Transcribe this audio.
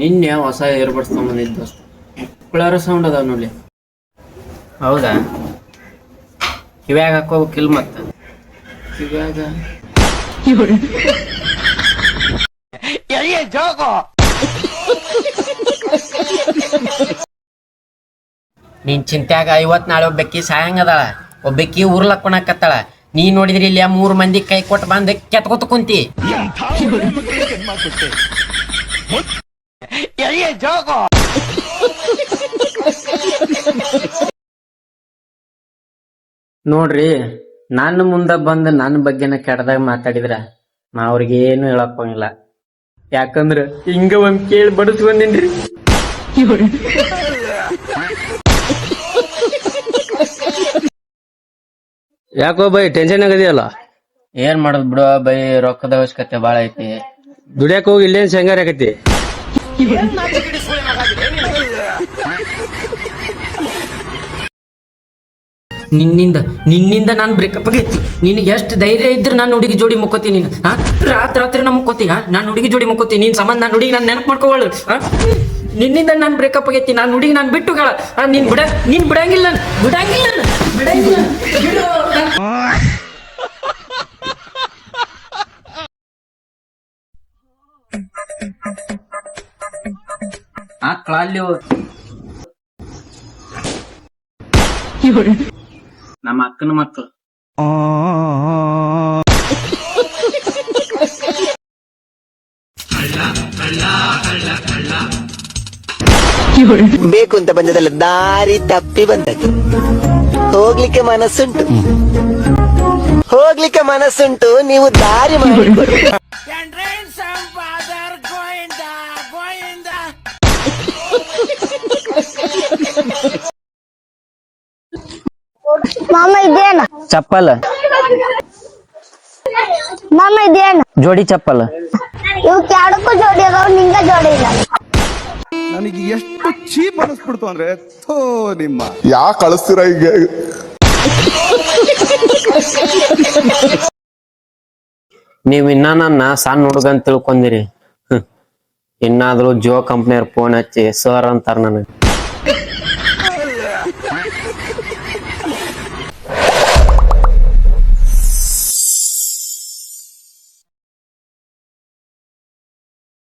ನಿನ್ನೆ ಹೊಸ earbuds ತೊಗೊಂಬಂದಿದ್ದು ಮಕ್ಕಳಾರ sound ಅದಾವ ನೋಡಿ. ಹೌದಾ? ಕಿವ್ಯಾಗ ಹಾಕೋಬೇಕಿಲ್ ಮತ್ತ? ಕಿವ್ಯಾಗ? ನಿನ್ ಚಿಂತ್ಯಾಗ ಐವತ್ ನಾಳೆ ಒಬ್ಬಕ್ಕಿ ಸಾಯಂಗದಾಳ. ಒಬ್ಬಕ್ಕಿ ಉರ್ಲಕ್ಕೊಣಕತ್ತಾಳ. ನೀ ನೋಡಿದ್ರಿ ಇಲ್ಲಿ ಮೂರ್ ಮಂದಿ ಕೈ ಕೊಟ್ಟು ಬಂದ್ ಕೆತ್ಕೊತ ಕುಂತಿ. ನೋಡ್ರಿ ನನ್ನ ಮುಂದ ಬಂದ್ ನನ್ನ ಬಗ್ಗೆನ ಕೆಟ್ಟದಾಗ ಮಾತಾಡಿದ್ರ ನಾ ಅವ್ರಿಗೆ ಏನು ಹೇಳಕ್ ಹೋಗಿಲ್ಲ ಯಾಕಂದ್ರ ಹಿಂಗ ಒಂದ್ ಕೇಳಿ ಬಡಿಸ್ಕೊಂದಿನ್ರಿ ಯಾಕೋ ಬೈ ಟೆನ್ಷನ್ ಆಗದಿಯಲ್ಲ? ಏನ್ ಮಾಡೋದ್ ಬಿಡೋ ಬೈ ರೊಕ್ಕದ ಅವಶ್ಯಕತೆ ಬಾಳ ಐತಿ. ದುಡಿಯಕ್ ಹೋಗಿ ಇಲ್ಲೇನ್ ಶಂಗಾರ ಆಗತಿ ನಿನ್ನಿಂದ ನಿನ್ನಿಂದ ನಾನು ಬ್ರೇಕಪ್ ಆಗೈತಿ ನಿನಗೆ ಎಷ್ಟು ಧೈರ್ಯ ಇದ್ರೆ ನಾನು ಹುಡುಗಿ ಜೋಡಿ ಮುಕ್ಕೋತಿ ನೀನು ಹಾ ರಾತ್ರಿ ರಾತ್ರಿ ನಾ ಮುಕ್ಕೋತಿ ನಾನು ಹುಡುಗಿ ಜೋಡಿ ಮುಕ್ಕೋತಿ ನೀನ್ ಸಂಬಂಧ ನಾನು ಹುಡುಗಿ ನಾನು ನೆನಪು ಮಾಡ್ಕೋವಳು ನಿನ್ನಿಂದ ನಾನು ಬ್ರೇಕಪ್ ಆಗೈತಿ ನಾನು ಹುಡುಗಿ ನಾನು ಬಿಟ್ಟು ಗಳ ನೀನ್ ಬಿಡ, ನೀನ್ ಬಿಡಂಗಿಲ್ಲ. ಬಿಡಂಗಿಲ್ಲ. ಮಕ್ಳ ಅಲ್ಲಿ ನಮ್ಮ ಅಕ್ಕನ ಮಕ್ಕಳು. ಬೇಕು ಅಂತ ಬಂದದಲ್ಲ ದಾರಿ ತಪ್ಪಿ ಬಂದದ್ದು. ಹೋಗ್ಲಿಕ್ಕೆ ಮನಸ್ಸುಂಟು. ಹೋಗ್ಲಿಕ್ಕೆ ಮನಸ್ಸುಂಟು ನೀವು ದಾರಿ ಮಾಡಿಕೊಡಿ ಮಾಮ ಇದೇನ ಚಪ್ಪಲ್. ಮಾಮ ಇದೇನ ಜೋಡಿ ಚಪ್ಪಲ್. ಇವಕ್ಕೆ ಎರಡಕ್ಕೂ ಜೋಡಿ ಅದಾವ ನಿಂಗ ಜೋಡಿ ಇಲ್ಲ. ನನಗೆ ಎಷ್ಟು ಚೀಪ್ ಅನಿಸ್ಬಿಡ್ತು ಅಂದ್ರೆ ಥೋ ನಿಮ್ಮ. ಯಾ ಕಳಿಸ್ತೀರ ಈಗ ನೀವ್ ಇನ್ನ ನನ್ನ ಸಣ್ಣ ಹುಡುಗ ಅಂತ ತಿಳ್ಕೊಂಡಿರಿ. ಹ್ಮ್. ಇನ್ನಾದ್ರೂ ಜಿಯೋ ಕಂಪ್ನಿಯವ್ರ ಫೋನ್ ಹಚ್ಚಿ ಸರ್ ಅಂತಾರ ನನಗೆ.